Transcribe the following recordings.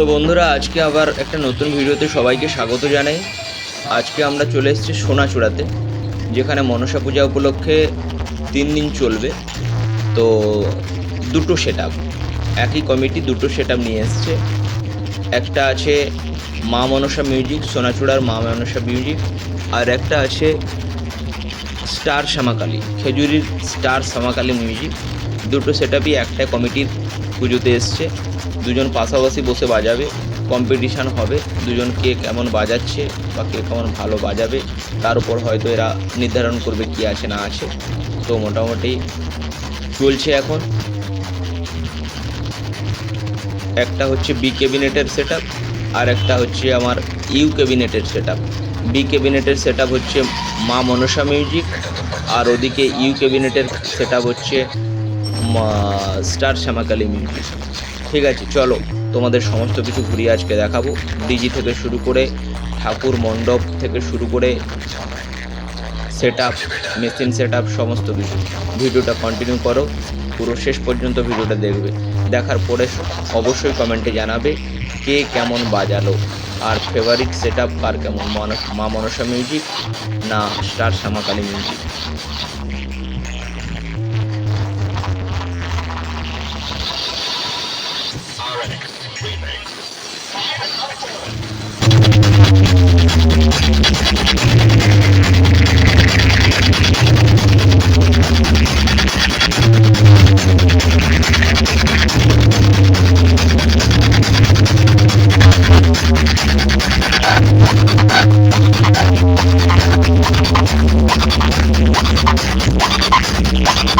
তো বন্ধুরা, আজকে আবার একটা নতুন ভিডিওতে সবাইকে স্বাগত জানাই। আজকে আমরা চলে এসেছি সোনাচূড়াতে, যেখানে মনসা পূজা উপলক্ষে তিন দিন চলবে। তো দুটো সেট একই কমিটি দুটো সেট নিয়ে এসছে। একটা আছে মা মনসা মিউজিক সোনাচূড়ার মা মনসা মিউজিক আর একটা আছে স্টার শ্যামাকালী খেজুরির স্টার শ্যামাকালী মিউজিক দুটো সেটআপই একটা কমিটির পুজোতে এসছে। দুজন পাশাপাশি বসে বাজাবে। কম্পিটিশান হবে। দুজন কে কেমন বাজাচ্ছে বা কে কেমন ভালো বাজাবে, তার উপর হয়তো এরা নির্ধারণ করবে কি আছে, না আছে। তো মোটামুটি চলছে এখন। একটা হচ্ছে বি ক্যাবিনেটের সেট আর একটা হচ্ছে আমার ইউ ক্যাবিনেটের সেট বি ক্যাবিনেটের সেট হচ্ছে মা মনসা মিউজিক আর ওদিকে ইউ ক্যাবিনেটের সেট হচ্ছে স্টার শ্যামাকালী মিউজিক ঠিক আছে, চলো, তোমাদের সমস্ত কিছু ঘুরিয়ে আজকে দেখাবো। ডিজি থেকে শুরু করে ঠাকুর মণ্ডপ থেকে শুরু করে set up machine set up সমস্ত কিছু। ভিডিওটা কন্টিনিউ করো, পুরো শেষ পর্যন্ত ভিডিওটা দেখবে। দেখার পরে অবশ্যই কমেন্টে জানাবে কে কেমন বাজালো, আর ফেভারিট সেট আপ কার কেমন মন- মা মনসা মিউজিক না star Shyamakali music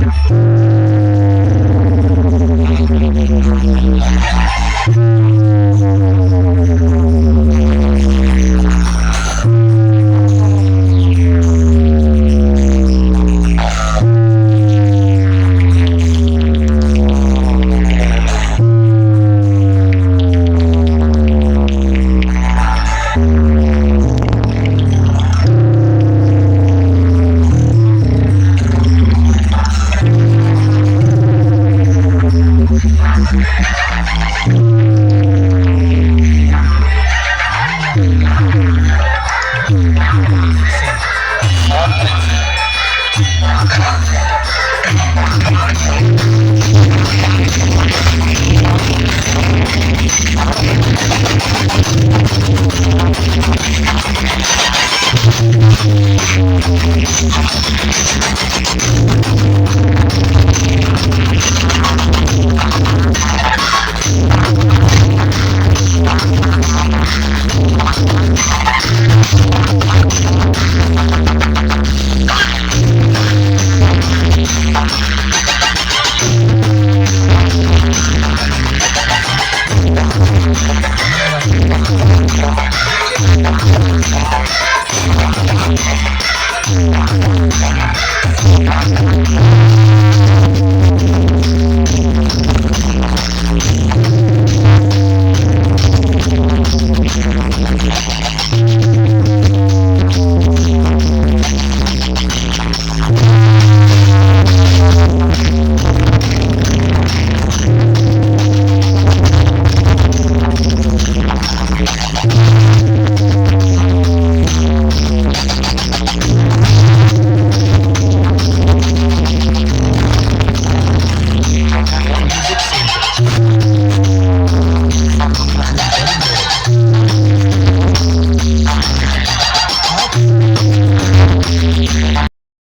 Chao. Yeah. Thank you.